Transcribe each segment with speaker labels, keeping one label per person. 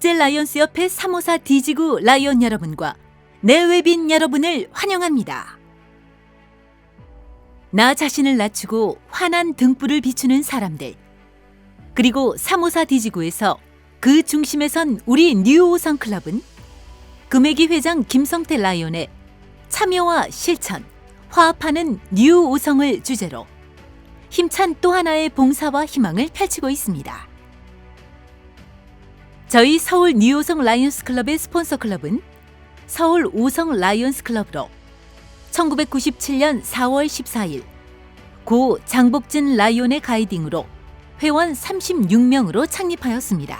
Speaker 1: 국제 라이언스 협회 354 디지구 라이언 여러분과 내외빈 여러분을 환영합니다. 나 자신을 낮추고 환한 등불을 비추는 사람들. 그리고 354 디지구에서 그 중심에 선 우리 뉴오성 클럽은 금액이 회장 김성태 라이언의 참여와 실천, 화합하는 뉴오성을 주제로 힘찬 또 하나의 봉사와 희망을 펼치고 있습니다. 저희 서울 뉴오성 라이언스 클럽의 스폰서 클럽은 서울 오성 라이언스 클럽으로 1997년 4월 14일 고 장복진 라이온의 가이딩으로 회원 36명으로 창립하였습니다.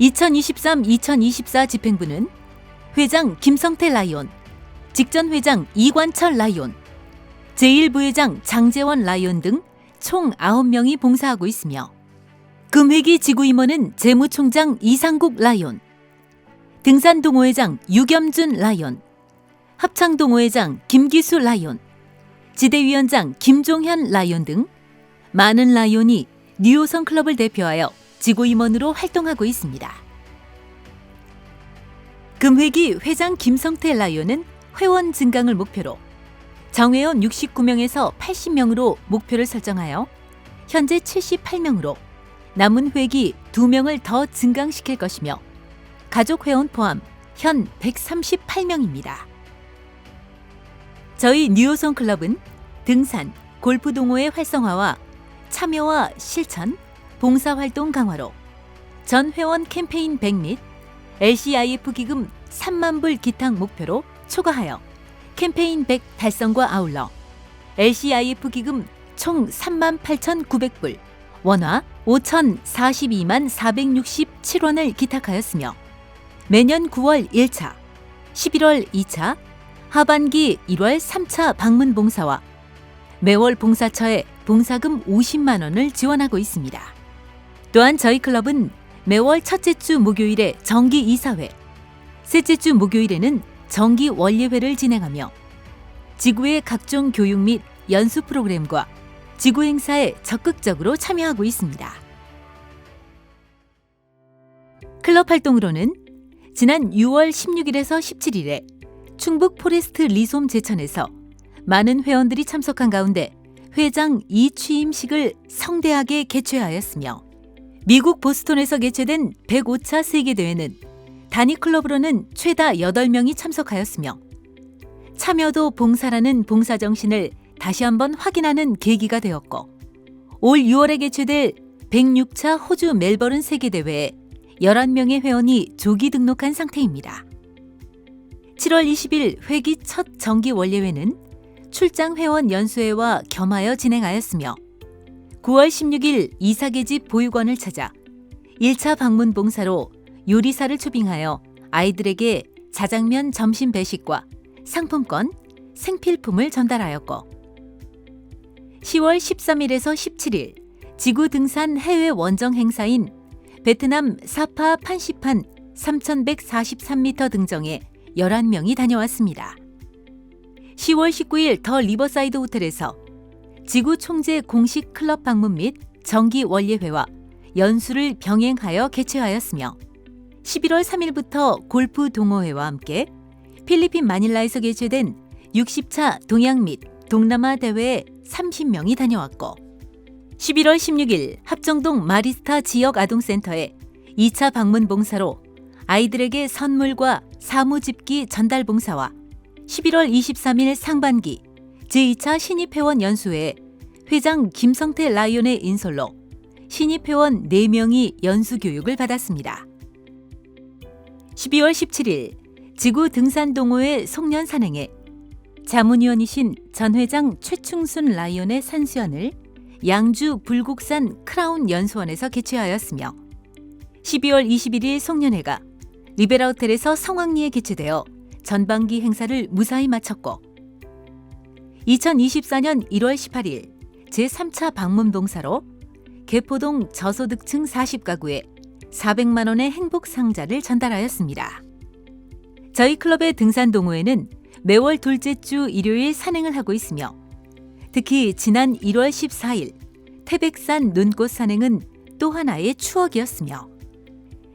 Speaker 1: 2023-2024 집행부는 회장 김성태 라이온, 직전 회장 이관철 라이온, 제1부회장 장재원 라이온 등 총 9명이 봉사하고 있으며 금회기 지구임원은 재무총장 이상국 라이온, 등산동호회장 유겸준 라이온, 합창동호회장 김기수 라이온, 지대위원장 김종현 라이온 등 많은 라이온이 뉴오성 클럽을 대표하여 지구임원으로 활동하고 있습니다. 금회기 회장 김성태 라이온은 회원 증강을 목표로 정회원 69명에서 80명으로 목표를 설정하여 현재 78명으로 남은 회기 2명을 더 증강시킬 것이며 가족 회원 포함 현 138명입니다. 저희 뉴오성 클럽은 등산, 골프 동호회 활성화와 참여와 실천, 봉사활동 강화로 전 회원 캠페인 100 및 LCIF 기금 3만 불 기탁 목표로 초과하여 캠페인 100 달성과 아울러 LCIF 기금 총 3만 8,900불, 원화 5,042만 467원을 기탁하였으며 매년 9월 1차, 11월 2차, 하반기 1월 3차 방문 봉사와 매월 봉사처에 봉사금 50만 원을 지원하고 있습니다. 또한 저희 클럽은 매월 첫째 주 목요일에 정기 이사회, 셋째 주 목요일에는 정기 원예회를 진행하며 지구의 각종 교육 및 연수 프로그램과 지구 행사에 적극적으로 참여하고 있습니다. 클럽 활동으로는 지난 6월 16일에서 17일에 충북 포레스트 리솜 제천에서 많은 회원들이 참석한 가운데 회장 이취임식을 성대하게 개최하였으며 미국 보스톤에서 개최된 105차 세계대회는 단위 클럽으로는 최다 8명이 참석하였으며 참여도 봉사라는 봉사정신을 다시 한번 확인하는 계기가 되었고 올 6월에 개최될 106차 호주 멜버른 세계대회에 11명의 회원이 조기 등록한 상태입니다. 7월 20일 회기 첫 정기 원례회는 출장 회원 연수회와 겸하여 진행하였으며 9월 16일 이사계집 보육원을 찾아 1차 방문 봉사로 요리사를 초빙하여 아이들에게 자장면 점심 배식과 상품권, 생필품을 전달하였고 10월 13일에서 17일 지구 등산 해외 원정 행사인 베트남 사파 판시판 3143m 등정에 11명이 다녀왔습니다. 10월 19일 더 리버사이드 호텔에서 지구 총재 공식 클럽 방문 및 정기 원례회와 연수를 병행하여 개최하였으며 11월 3일부터 골프 동호회와 함께 필리핀 마닐라에서 개최된 60차 동양 및 동남아 대회에 30명이 다녀왔고 11월 16일 합정동 마리스타 지역 아동센터에 2차 방문 봉사로 아이들에게 선물과 사무집기 전달 봉사와 11월 23일 상반기 제2차 신입회원 연수회에 회장 김성태 라이온의 인솔로 신입회원 4명이 연수 교육을 받았습니다. 12월 17일 지구 등산 동호회 송년 산행에 자문위원이신 전 회장 최충순 라이온의 산수연을 양주 불국산 크라운 연수원에서 개최하였으며 12월 21일 송년회가 리베라 호텔에서 성황리에 개최되어 전반기 행사를 무사히 마쳤고 2024년 1월 18일 제3차 방문 봉사로 개포동 저소득층 40가구에 400만 원의 행복 상자를 전달하였습니다. 저희 클럽의 등산 동호회는 매월 둘째 주 일요일 산행을 하고 있으며 특히 지난 1월 14일 태백산 눈꽃 산행은 또 하나의 추억이었으며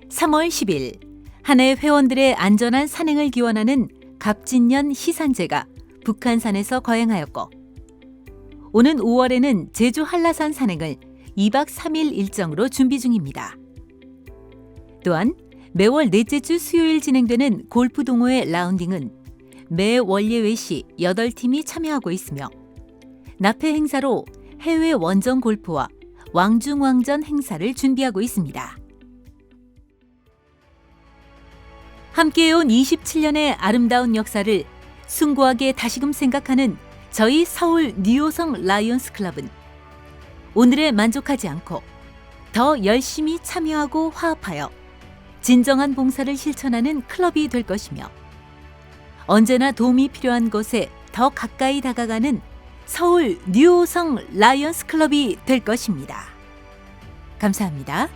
Speaker 1: 3월 10일 한해 회원들의 안전한 산행을 기원하는 갑진년 시산제가 북한산에서 거행하였고 오는 5월에는 제주 한라산 산행을 2박 3일 일정으로 준비 중입니다. 또한 매월 넷째 주 수요일 진행되는 골프 동호회 라운딩은 매 월예외 시 8팀이 참여하고 있으며 납회 행사로 해외 원정 골프와 왕중왕전 행사를 준비하고 있습니다. 함께해온 27년의 아름다운 역사를 숭고하게 다시금 생각하는 저희 서울 뉴호성 라이온스 클럽은 오늘에 만족하지 않고 더 열심히 참여하고 화합하여 진정한 봉사를 실천하는 클럽이 될 것이며 언제나 도움이 필요한 곳에 더 가까이 다가가는 서울 뉴호성 라이언스 클럽이 될 것입니다. 감사합니다.